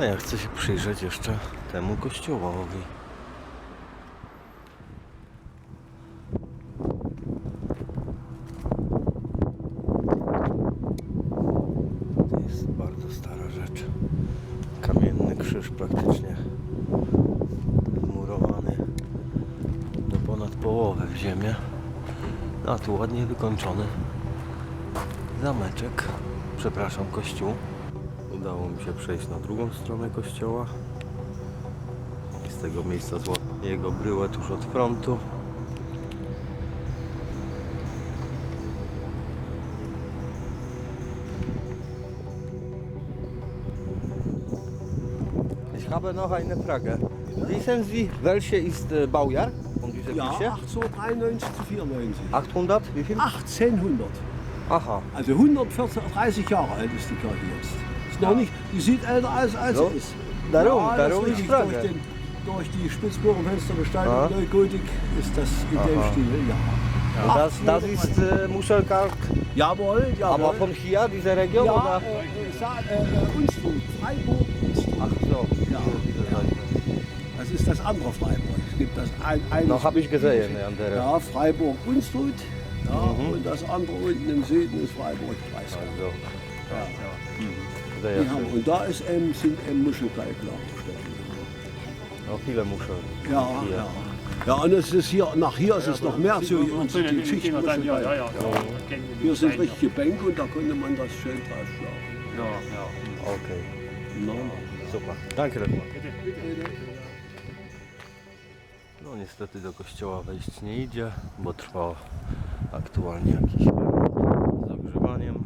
A ja chcę się przyjrzeć jeszcze temu kościołowi. To jest bardzo stara rzecz. Kamienny krzyż praktycznie wmurowany do ponad połowy w ziemię. No, A tu ładnie wykończony zameczek, przepraszam, kościół. Udało mi się przejść na drugą stronę kościoła. I z tego miejsca zła jego bryłę tuż od frontu. Ich habe noch eine Frage. Wissen Sie, welche ist äh, Baujahr von dieser Ja, Kirche? 1893 zu 94. 800? Wie viel? 1800. Aha. Also 140, 30 Jahre alt ist die Kirche jetzt. Ist noch nicht, die sieht älter aus, als sie ist. Darum, ja, darum ist frage. durch, den, durch die Spitzbogenfenster Ah. Neugotik ist das in dem Aha. Stil, ja. Und das, das ist äh, Muschelkalk, Jawohl, jawohl. aber von hier, diese Region? ja, oder? äh, äh, äh, äh, Unstrut, Freiburg, Unstrut. Ach so, Ja. Seite. Das ist das andere Freiburg. Es gibt das ein, ein Noch habe ich gesehen, ja, an der. Ja, Freiburg Unstrut. Ja, Mhm. Und das andere unten im Süden ist Freiburg Breisgau. Also, Ja. Sehr Die haben, schön. und da ist eben, sind eben Muschelkalklagerstätten. Noch viele Muscheln. Ja, Hier. ja. Ja, und es ist hier, nach hier ist es noch mehr zu uns, die Ja, Schichtmuschelkalk. ja, ja. Hier sind richtige Bänke und da konnte man das schön draufschlagen. Ja, ja. Okej, No. super. Danke bardzo. No niestety do kościoła wejść nie idzie, bo trwa aktualnie jakiś z ogrzewaniem.